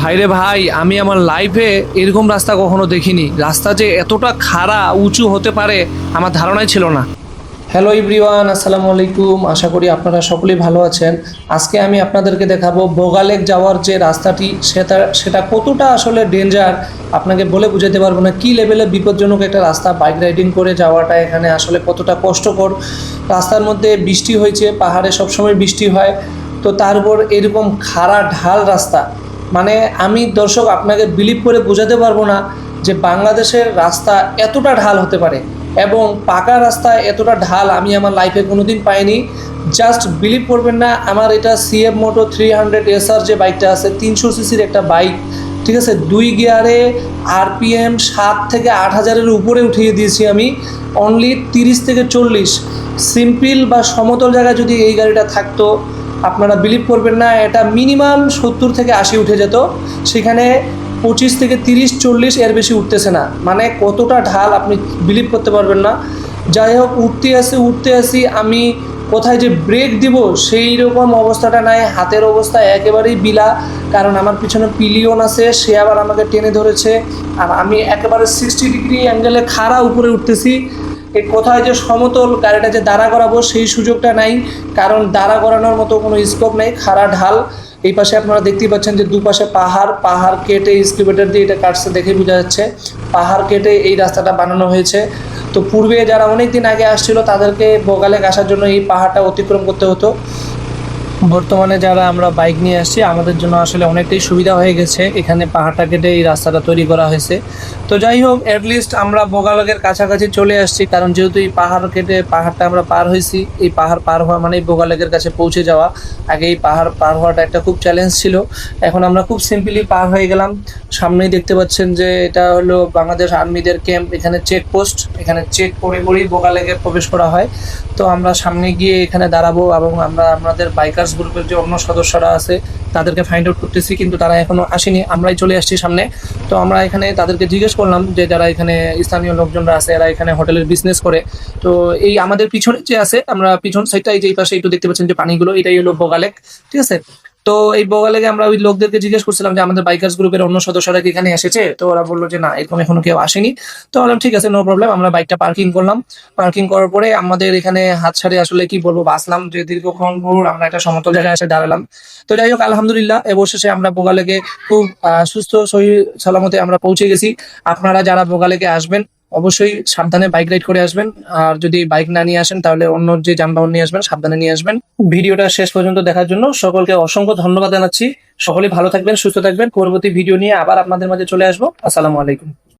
ভাইরে ভাই, আমি আমার লাইফে এরকম রাস্তা কখনো দেখিনি। রাস্তা যে এতটা খাড়া, উঁচু হতে পারে, আমার ধারণাই ছিল না। হ্যালো ইব্রিওয়ান আসসালামু আলাইকুম। আশা করি আপনারা সকলেই ভালো আছেন। আজকে আমি আপনাদেরকে দেখাবো বোগালেক যাওয়ার যে রাস্তাটি, সেটা সেটা কতটা আসলে ডেঞ্জার আপনাকে বলে বুঝাতে পারব না। কী লেভেলে বিপজ্জনক একটা রাস্তা বাইক রাইডিং করে যাওয়াটা এখানে আসলে কতটা কষ্টকর। রাস্তার মধ্যে বৃষ্টি হয়েছে, পাহাড়ে সবসময় বৃষ্টি হয়। তো তার উপর এরকম খাড়া, ঢাল রাস্তা মানে আমি দর্শক আপনাকে বিলিভ করে বোঝাতে পারব না যে বাংলাদেশের রাস্তা এতটা ঢাল হতে পারে এবং পাকা রাস্তা এতটা ঢাল আমি আমার লাইফে কোনোদিন পাইনি। জাস্ট বিলিভ করবেন না, আমার এটা CF moto three hundred SR যে বাইকটা আছে, তিনশো সিসির একটা বাইক ঠিক আছে? দুই গিয়ারে আরপিএম সাত থেকে আট হাজারের উপরে উঠিয়ে দিয়েছি আমি অনলি তিরিশ থেকে চল্লিশ। সিম্পল বা সমতল জায়গায় যদি এই গাড়িটা থাকতো আপনারা বিলিভ করবেন না, এটা মিনিমাম সত্তর থেকে আশি উঠে যেত। সেখানে পঁচিশ থেকে তিরিশ, চল্লিশ এর বেশি উঠতেছে না। মানে কতটা ঢাল আপনি বিলিভ করতে পারবেন না। যাই হোক, উঠতে আসি উঠতে আসি, আমি কোথায় যে ব্রেক দিব সেই রকম অবস্থাটা নাই। হাতের অবস্থা একেবারেই বিলা, কারণ আমার পিছনে পিলিয়ন আছে, সে আবার আমাকে টেনে ধরেছে। আর আমি একেবারে সিক্সটি ডিগ্রি অ্যাঙ্গেলে খাড়া উপরে উঠতেছি। এই কোথায় যে সমতল গাড়িটা যে দাঁড়া করাবো সেই সুযোগটা নাই, কারণ দাঁড়া করানোর মতো কোনো স্কোপ নেই, খাড়া ঢাল। এই পাশে আপনারা দেখতেই পাচ্ছেন যে দুপাশে পাহাড় পাহাড় কেটে স্কিপেটার দিয়ে এটা কাটছে দেখে বোঝা যাচ্ছে। পাহাড় কেটে এই রাস্তাটা বানানো হয়েছে। তো পূর্বে যারা অনেক দিন আগে আসছিল, তাদেরকে বগালে আসার জন্য এই পাহাড়টা অতিক্রম করতে হতো। বর্তমানে যারা আমরা বাইক নিয়ে আসছি, আমাদের জন্য আসলে অনেকটাই সুবিধা হয়ে গেছে। এখানে পাহাড়টা কেটে এই রাস্তাটা তৈরি করা হয়েছে। তো যাই হোক অ্যাটলিস্ট আমরা বোগালকের কাছাকাছি চলে আসছি। কারণ যেহেতু এই পাহাড় কেটে পাহাড়টা আমরা পার হয়েছি, এই পাহাড় পার হওয়া মানে বোগালেকের কাছে পৌঁছে যাওয়া। আগে এই পাহাড় পার হওয়াটা একটা খুব চ্যালেঞ্জ ছিল। এখন আমরা খুব সিম্পলি পার হয়ে গেলাম। সামনেই দেখতে পাচ্ছেন যে এটা হলো বাংলাদেশ আর্মিদের ক্যাম্প এখানে চেকপোস্ট এখানে চেক করে করেই বোগালেকে প্রবেশ করা হয়। তো আমরা সামনে গিয়ে এখানে দাঁড়াবো এবং আমরা আমাদের বাইকার্স গ্রুপের যে অন্য সদস্যরা আছে, তাদেরকে ফাইন্ড আউট করতেছি, কিন্তু তারা এখনও আসেনি। আমরাই চলে আসছি সামনে। তো আমরা এখানে তাদেরকে জিজ্ঞেস করলাম যে, যারা এখানে স্থানীয় লোকজনরা আছে, এরা এখানে হোটেলের বিজনেস করে। তো এই আমাদের পিছনে যে আছে, আমরা পিছন সাইডটা এই যে এই পাশে একটু দেখতে পাচ্ছেন যে পানিগুলো, এটাই হলো বোগালেক ঠিক আছে? তো এই বগালেগে আমরা ওই লোকদেরকে জিজ্ঞেস করছিলাম যে আমাদের বাইকার্স গ্রুপের অন্য সদস্যরা কি এখানে এসেছে? তো ওরা বলল যে না এরকম এখনও কেউ আসেনি। তো বললাম, ঠিক আছে নো প্রবলেম আমরা বাইকটা পার্কিং করলাম। পার্কিং করার পরে আমাদের এখানে হাত ছাড়ে আসলে কি বলব বাসলাম যে দীর্ঘক্ষণ পর আমরা একটা সমতল জায়গায় এসে দাঁড়ালাম। তো যাই হোক, আলহামদুলিল্লাহ, অবশেষে আমরা বোগালেগে খুব সুস্থ শরীর সালামতে আমরা পৌঁছে গেছি। আপনারা যারা বোগালেগে আসবেন অবশ্যই সাবধানে বাইক রাইড করে আসবেন। আর যদি বাইক না নিয়ে আসেন, তাহলে অন্য যে যানবাহন নিয়ে আসবেন, সাবধানে নিয়ে আসবেন। ভিডিওটা শেষ পর্যন্ত দেখার জন্য সকলকে অসংখ্য ধন্যবাদ জানাচ্ছি। সকলে ভালো থাকবেন, সুস্থ থাকবেন। পরবর্তী ভিডিও নিয়ে আবার আপনাদের মাঝে চলে আসব। আসসালামু আলাইকুম।